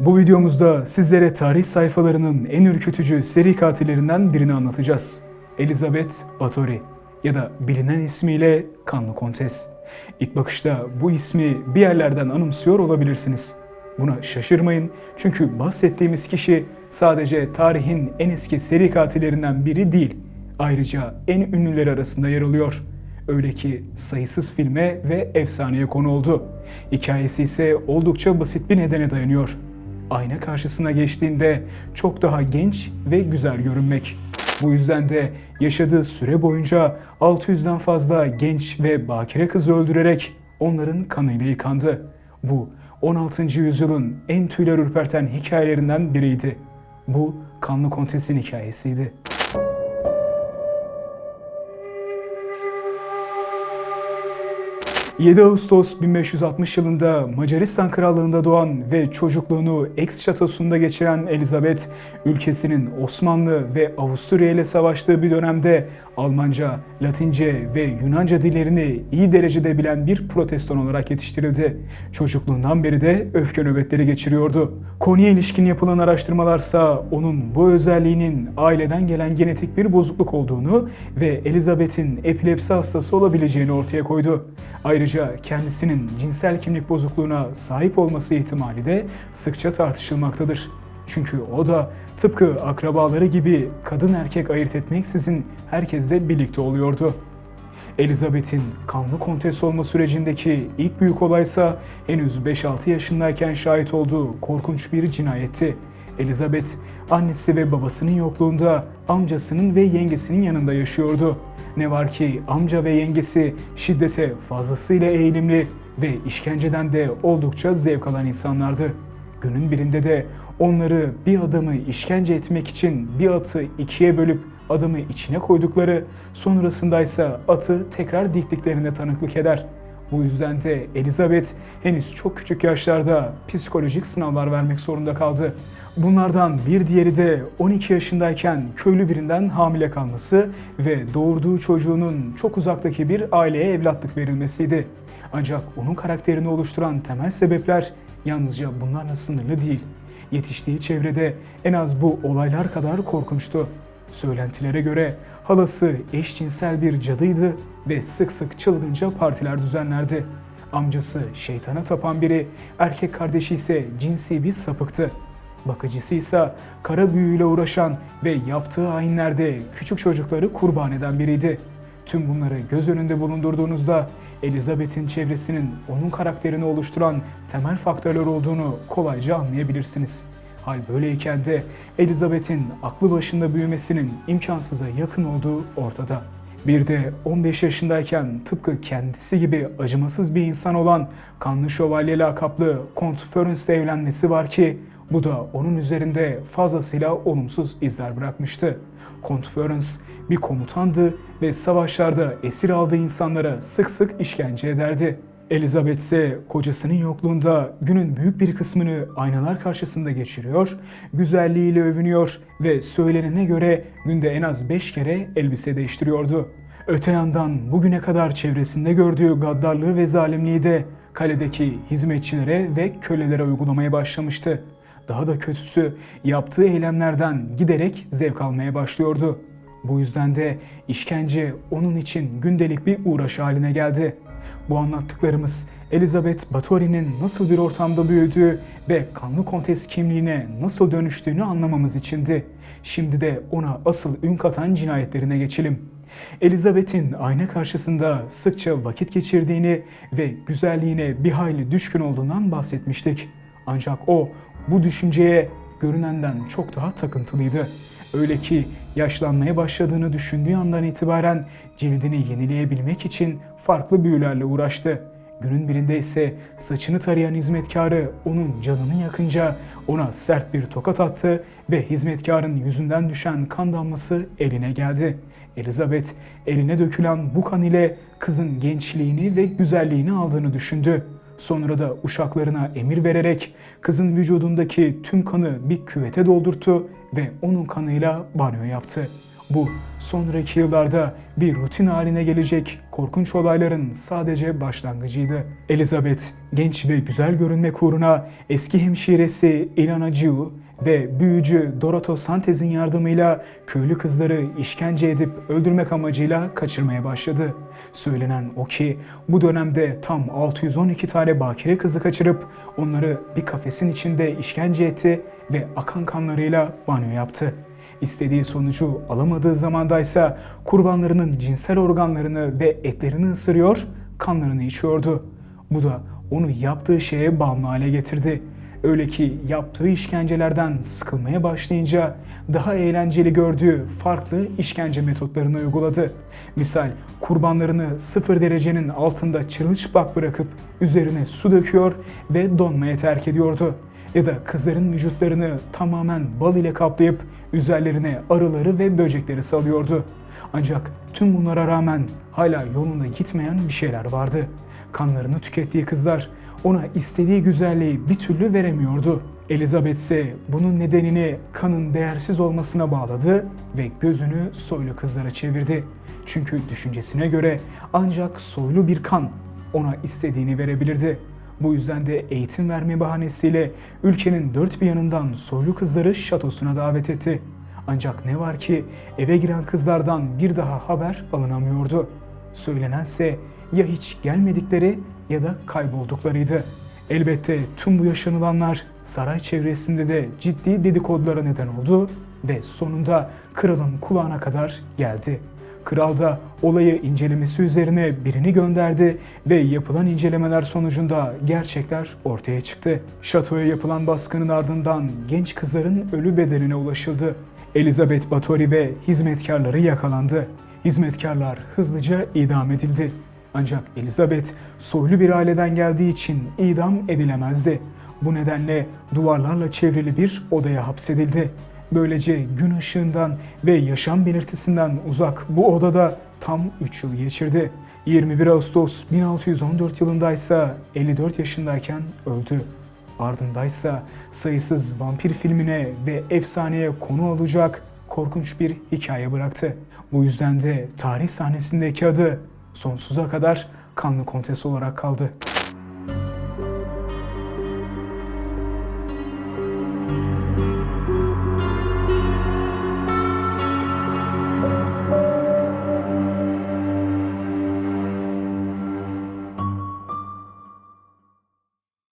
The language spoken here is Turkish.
Bu videomuzda sizlere tarih sayfalarının en ürkütücü seri katillerinden birini anlatacağız. Elizabeth Bathory ya da bilinen ismiyle Kanlı Kontes. İlk bakışta bu ismi bir yerlerden anımsıyor olabilirsiniz. Buna şaşırmayın çünkü bahsettiğimiz kişi sadece tarihin en eski seri katillerinden biri değil. Ayrıca en ünlüleri arasında yer alıyor. Öyle ki sayısız filme ve efsaneye konu oldu. Hikayesi ise oldukça basit bir nedene dayanıyor. Ayna karşısına geçtiğinde çok daha genç ve güzel görünmek. Bu yüzden de yaşadığı süre boyunca 600'den fazla genç ve bakire kız öldürerek onların kanıyla yıkandı. Bu 16. yüzyılın en tüyler ürperten hikayelerinden biriydi. Bu Kanlı Kontes'in hikayesiydi. 7 Ağustos 1560 yılında Macaristan Krallığı'nda doğan ve çocukluğunu Aix şatosunda geçiren Elizabeth, ülkesinin Osmanlı ve Avusturya ile savaştığı bir dönemde Almanca, Latince ve Yunanca dillerini iyi derecede bilen bir protestan olarak yetiştirildi. Çocukluğundan beri de öfke nöbetleri geçiriyordu. Konuya ilişkin yapılan araştırmalarsa onun bu özelliğinin aileden gelen genetik bir bozukluk olduğunu ve Elizabeth'in epilepsi hastası olabileceğini ortaya koydu. Ayrıca kendisinin cinsel kimlik bozukluğuna sahip olması ihtimali de sıkça tartışılmaktadır. Çünkü o da tıpkı akrabaları gibi kadın erkek ayırt etmeksizin herkesle birlikte oluyordu. Elizabeth'in kanlı kontes olma sürecindeki ilk büyük olaysa henüz 5-6 yaşındayken şahit olduğu korkunç bir cinayetti. Elizabeth, annesi ve babasının yokluğunda amcasının ve yengesinin yanında yaşıyordu. Ne var ki amca ve yengesi şiddete fazlasıyla eğilimli ve işkenceden de oldukça zevk alan insanlardı. Günün birinde de onları bir adamı işkence etmek için bir atı ikiye bölüp adamı içine koydukları, sonrasında ise atı tekrar diktiklerine tanıklık eder. Bu yüzden de Elizabeth henüz çok küçük yaşlarda psikolojik sınavlar vermek zorunda kaldı. Bunlardan bir diğeri de 12 yaşındayken köylü birinden hamile kalması ve doğurduğu çocuğunun çok uzaktaki bir aileye evlatlık verilmesiydi. Ancak onun karakterini oluşturan temel sebepler yalnızca bunlarla sınırlı değil. Yetiştiği çevrede en az bu olaylar kadar korkunçtu. Söylentilere göre halası eşcinsel bir cadıydı ve sık sık çılgınca partiler düzenlerdi. Amcası şeytana tapan biri, erkek kardeşi ise cinsi bir sapıktı. Bakıcısı ise kara büyüyle uğraşan ve yaptığı ayinlerde küçük çocukları kurban eden biriydi. Tüm bunları göz önünde bulundurduğunuzda Elizabeth'in çevresinin onun karakterini oluşturan temel faktörler olduğunu kolayca anlayabilirsiniz. Hal böyleyken de Elizabeth'in aklı başında büyümesinin imkansıza yakın olduğu ortada. Bir de 15 yaşındayken tıpkı kendisi gibi acımasız bir insan olan Kanlı Şövalye lakaplı Kont Ferens'le evlenmesi var ki bu da onun üzerinde fazlasıyla olumsuz izler bırakmıştı. Kont Ferens bir komutandı ve savaşlarda esir aldığı insanlara sık sık işkence ederdi. Elizabeth ise kocasının yokluğunda günün büyük bir kısmını aynalar karşısında geçiriyor, güzelliğiyle övünüyor ve söylenene göre günde en az 5 kere elbise değiştiriyordu. Öte yandan bugüne kadar çevresinde gördüğü gaddarlığı ve zalimliği de kaledeki hizmetçilere ve kölelere uygulamaya başlamıştı. Daha da kötüsü yaptığı eylemlerden giderek zevk almaya başlıyordu. Bu yüzden de işkence onun için gündelik bir uğraş haline geldi. Bu anlattıklarımız Elizabeth Bathory'nin nasıl bir ortamda büyüdüğü ve kanlı kontes kimliğine nasıl dönüştüğünü anlamamız içindi. Şimdi de ona asıl ün katan cinayetlerine geçelim. Elizabeth'in ayna karşısında sıkça vakit geçirdiğini ve güzelliğine bir hayli düşkün olduğundan bahsetmiştik. Ancak o bu düşünceye görünenden çok daha takıntılıydı. Öyle ki yaşlanmaya başladığını düşündüğü andan itibaren cildini yenileyebilmek için farklı büyülerle uğraştı. Günün birinde ise saçını tarayan hizmetkarı onun canını yakınca ona sert bir tokat attı ve hizmetkarın yüzünden düşen kan damlası eline geldi. Elizabeth eline dökülen bu kan ile kızın gençliğini ve güzelliğini aldığını düşündü. Sonra da uşaklarına emir vererek kızın vücudundaki tüm kanı bir küvete doldurttu ve onun kanıyla banyo yaptı. Bu sonraki yıllarda bir rutin haline gelecek korkunç olayların sadece başlangıcıydı. Elizabeth genç ve güzel görünmek uğruna eski hemşiresi Ilana Giu ve büyücü Doroto Santez'in yardımıyla köylü kızları işkence edip öldürmek amacıyla kaçırmaya başladı. Söylenen o ki bu dönemde tam 612 tane bakire kızı kaçırıp onları bir kafesin içinde işkence etti ve akan kanlarıyla banyo yaptı. İstediği sonucu alamadığı zamandaysa kurbanlarının cinsel organlarını ve etlerini ısırıyor, kanlarını içiyordu. Bu da onu yaptığı şeye bağımlı hale getirdi. Öyle ki yaptığı işkencelerden sıkılmaya başlayınca daha eğlenceli gördüğü farklı işkence metotlarını uyguladı. Misal kurbanlarını sıfır derecenin altında çırılçıplak bırakıp üzerine su döküyor ve donmaya terk ediyordu. Ya da kızların vücutlarını tamamen bal ile kaplayıp üzerlerine arıları ve böcekleri salıyordu. Ancak tüm bunlara rağmen hala yolunda gitmeyen bir şeyler vardı. Kanlarını tükettiği kızlar ona istediği güzelliği bir türlü veremiyordu. Elizabeth ise bunun nedenini kanın değersiz olmasına bağladı ve gözünü soylu kızlara çevirdi. Çünkü düşüncesine göre ancak soylu bir kan ona istediğini verebilirdi. Bu yüzden de eğitim verme bahanesiyle ülkenin dört bir yanından soylu kızları şatosuna davet etti. Ancak ne var ki eve giren kızlardan bir daha haber alınamıyordu. Söylenense ya hiç gelmedikleri ya da kaybolduklarıydı. Elbette tüm bu yaşanılanlar saray çevresinde de ciddi dedikodulara neden oldu ve sonunda kralın kulağına kadar geldi. Kral da olayı incelemesi üzerine birini gönderdi ve yapılan incelemeler sonucunda gerçekler ortaya çıktı. Şatoya yapılan baskının ardından genç kızların ölü bedenine ulaşıldı. Elizabeth Bathory ve hizmetkarları yakalandı. Hizmetkarlar hızlıca idam edildi. Ancak Elizabeth soylu bir aileden geldiği için idam edilemezdi. Bu nedenle duvarlarla çevrili bir odaya hapsedildi. Böylece gün ışığından ve yaşam belirtisinden uzak bu odada tam 3 yıl geçirdi. 21 Ağustos 1614 yılında ise 54 yaşındayken öldü. Ardındaysa sayısız vampir filmine ve efsaneye konu olacak korkunç bir hikaye bıraktı. Bu yüzden de tarih sahnesindeki adı sonsuza kadar Kanlı Kontes olarak kaldı.